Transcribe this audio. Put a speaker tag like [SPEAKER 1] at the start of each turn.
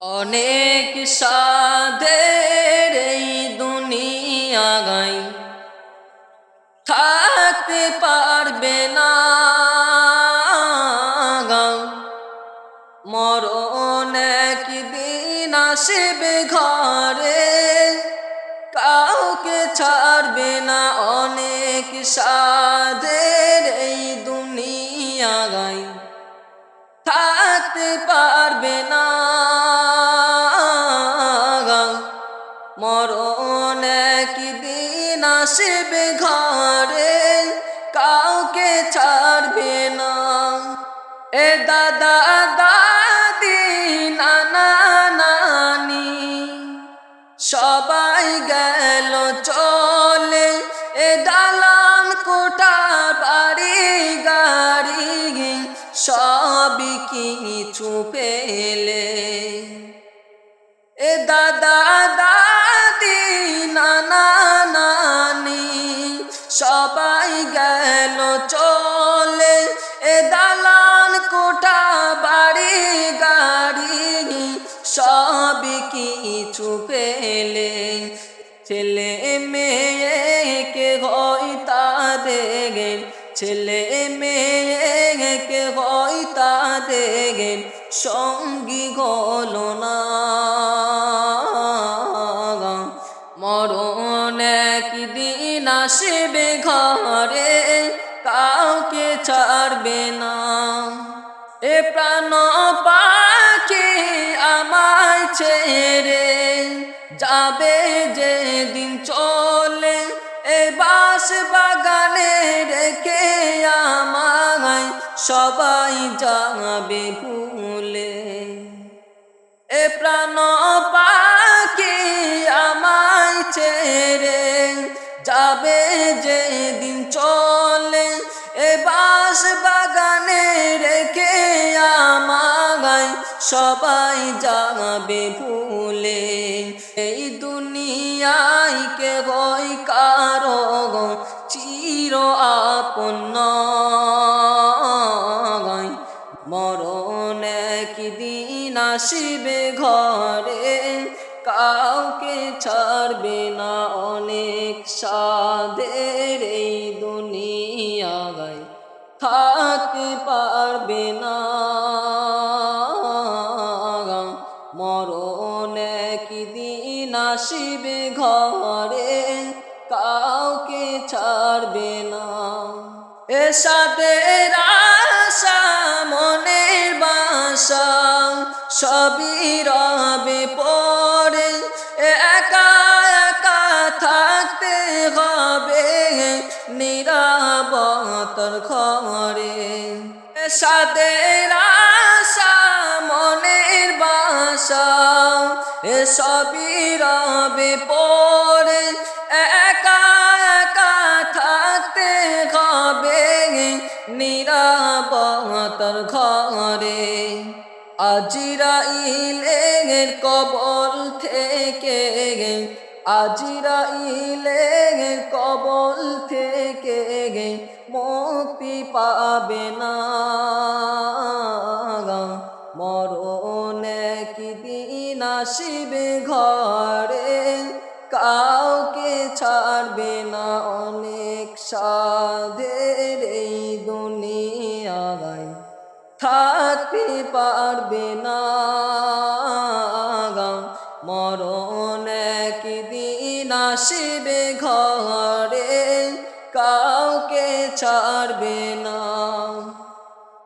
[SPEAKER 1] অনেক সাদের এই দুনিয়া গাই। থাকতে পারবে না গাও। মরণ একদিন আসবে ঘরে, কাউকে ছাড়বে না অনেক সাদের মরণ একদিন আসবে ঘরে, কাউকে ছাড়বে না। এ দাদা, দাদি, নানা, নানি, সবাই গেল চলে, এ দালান কোটা বাড়ি, গাড়ি, সবই কিছু পেলে। এ দাদা দাদি কিছু পেলে ছেলে মেয়েকে হয় তাদের ছেলে মেয়েকে হয় তাদের সঙ্গী হলো না। মরণ একদিন আসবে ঘরে, কাউকে ছাড়বে না। এ প্রাণ পাখি আমায় ছেড়ে যাবে যে দিন চলে এ বাস বাগানে রেখে আমায় সবাই যাবে ভুলে এ প্রাণ পাখি আমায় ছেড়ে যাবে যে দিন চলে এ বাস বাগানে রেখে সবাই যাবে ভুলে। এই দুনিয়ায় কে হয় কারও চির আপন মরণ একদিন আসবে ঘরে, কাউকে ছাড়বে না অনেক সাদের। এই দুনিয়া গায় থাকতে পারবে মরণ একদিন আসবে ঘরে? কাউকে ছাড়বে না। এ আশা মনের বাসা, সবই রবে পরে। একা একা থাকতে হবে নিরাপতর ঘরে। সাদের আশা বাসা সবই রবে পরে। একা একা থাকতে হবে নিরাপতর ঘরে। আজিরা ইলের কবল থেকে আজিরা ইলের কবল থেকে মুক্তি পাবে না। একদিন আসবে ঘরে, কাউকে ছাড়বে না অনেক সাধের এই দুনিয়ায়। থাকতে পারবে না মরণ একদিন আসবে ঘরে, কাউকে ছাড়বে না